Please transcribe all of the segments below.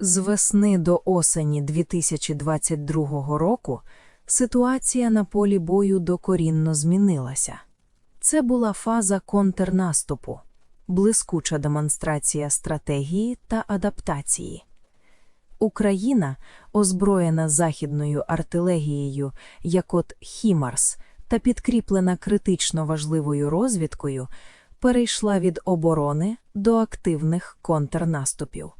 З весни до осені 2022 року ситуація на полі бою докорінно змінилася. Це була фаза контрнаступу, блискуча демонстрація стратегії та адаптації. Україна, озброєна західною артилерією, як от Хімарс, та підкріплена критично важливою розвідкою, перейшла від оборони до активних контрнаступів.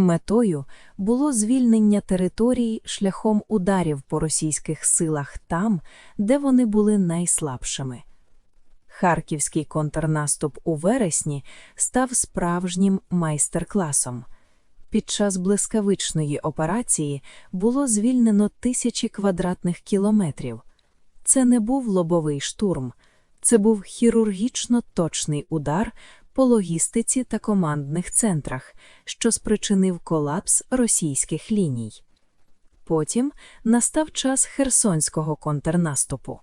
Метою було звільнення територій шляхом ударів по російських силах там, де вони були найслабшими. Харківський контрнаступ у вересні став справжнім майстер-класом. Під час блискавичної операції було звільнено тисячі квадратних кілометрів. Це не був лобовий штурм, це був хірургічно точний удар по логістиці та командних центрах, що спричинив колапс російських ліній. Потім настав час Херсонського контрнаступу.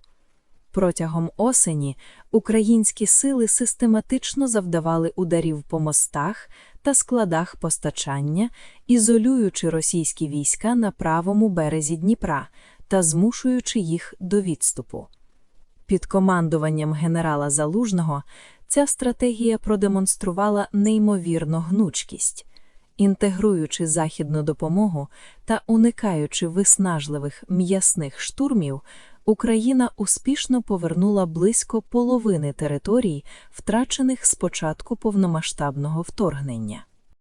Протягом осені українські сили систематично завдавали ударів по мостах та складах постачання, ізолюючи російські війська на правому березі Дніпра та змушуючи їх до відступу. Під командуванням генерала Залужного ця стратегія продемонструвала неймовірну гнучкість. Інтегруючи західну допомогу та уникаючи виснажливих м'ясних штурмів, Україна успішно повернула близько половини територій, втрачених з початку повномасштабного вторгнення.